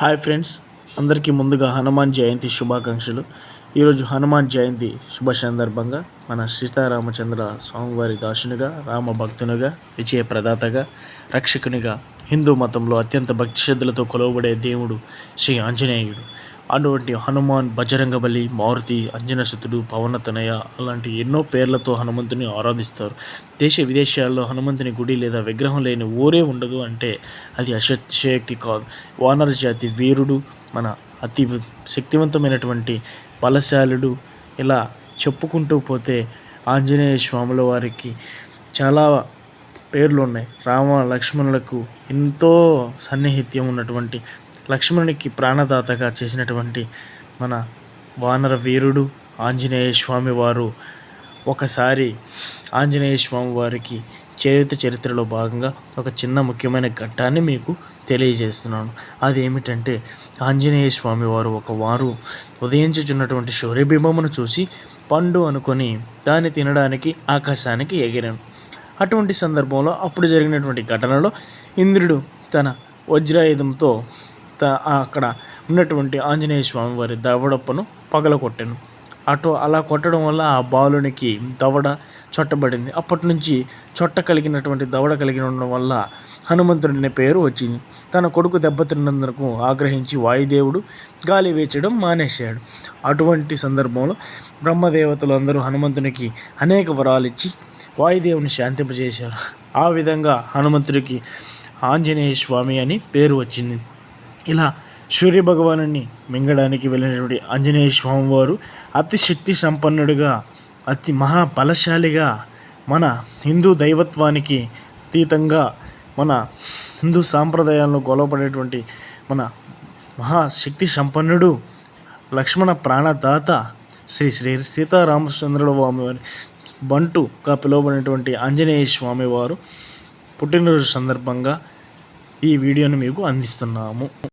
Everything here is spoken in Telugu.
హాయ్ ఫ్రెండ్స్ అందరికీ ముందుగా హనుమాన్ జయంతి శుభాకాంక్షలు. ఈరోజు హనుమాన్ జయంతి శుభ సందర్భంగా మన సీతారామచంద్ర స్వామివారి దాసునిగా రామ భక్తునిగా విజయ ప్రదాతగా రక్షకునిగా హిందూ మతంలో అత్యంత భక్తి శ్రద్ధలతో కొలవబడే దేవుడు శ్రీ ఆంజనేయుడు. అటువంటి హనుమాన్ బజరంగబలి మారుతి అంజనసుతుడు పవనతనయ అలాంటి ఎన్నో పేర్లతో హనుమంతుని ఆరాధిస్తారు. దేశ విదేశాల్లో హనుమంతుని గుడి లేదా విగ్రహం లేని ఊరే ఉండదు అంటే అది అశక్తి కాదు. వానర జాతి వీరుడు మన అతి శక్తివంతమైనటువంటి బలశాలుడు ఇలా చెప్పుకుంటూ పోతే ఆంజనేయ స్వాముల వారికి చాలా పేర్లు ఉన్నాయి. రామ లక్ష్మణులకు ఎంతో సన్నిహిత్యం ఉన్నటువంటి లక్ష్మణునికి ప్రాణదాతగా చేసినటువంటి మన వానర వీరుడు ఆంజనేయ స్వామి వారు ఒకసారి ఆంజనేయ స్వామి వారికి చరిత్ర చరిత్రలో భాగంగా ఒక చిన్న ముఖ్యమైన ఘట్టాన్ని మీకు తెలియజేస్తున్నాను. అదేమిటంటే ఆంజనేయ స్వామి వారు ఒక వారు ఉదయించుచున్నటువంటి సూర్యబింబమును చూసి పండు అనుకొని దాన్ని తినడానికి ఆకాశానికి ఎగిరాను అటువంటి సందర్భంలో అప్పుడు జరిగినటువంటి ఘటనలో ఇంద్రుడు తన వజ్రాయుధంతో అక్కడ ఉన్నటువంటి ఆంజనేయ స్వామి వారి దవడప్పను పగలగొట్టాను. అటు అలా కొట్టడం వల్ల ఆ బాలునికి దవడ చొట్టబడింది. అప్పటి నుంచి చొట్ట కలిగినటువంటి దవడ కలిగి ఉండడం వల్ల హనుమంతుడి పేరు వచ్చింది. తన కొడుకు దెబ్బతిన్నందుకు ఆగ్రహించి వాయుదేవుడు గాలి వేచడం మానేశాడు. అటువంటి సందర్భంలో బ్రహ్మదేవతలు అందరూ హనుమంతునికి అనేక వరాలు ఇచ్చి వాయుదేవుని శాంతింపజేశారు. ఆ విధంగా హనుమంతుడికి ఆంజనేయ స్వామి అని పేరు వచ్చింది. ఇలా సూర్యభగవాను మింగడానికి వెళ్ళినటువంటి ఆంజనేయ స్వామివారు అతి శక్తి సంపన్నుడిగా అతి మహాబలశాలిగా మన హిందూ దైవత్వానికి అతీతంగా మన హిందూ సాంప్రదాయాలను గొలవపడేటువంటి మన మహాశక్తి సంపన్నుడు లక్ష్మణ ప్రాణదాత శ్రీ శ్రీ సీతారామచంద్రుల స్వామి వారి బంటుగా పిలువబడినటువంటి ఆంజనేయ స్వామి వారు పుట్టినరోజు సందర్భంగా ఈ వీడియోను మీకు అందిస్తున్నాము.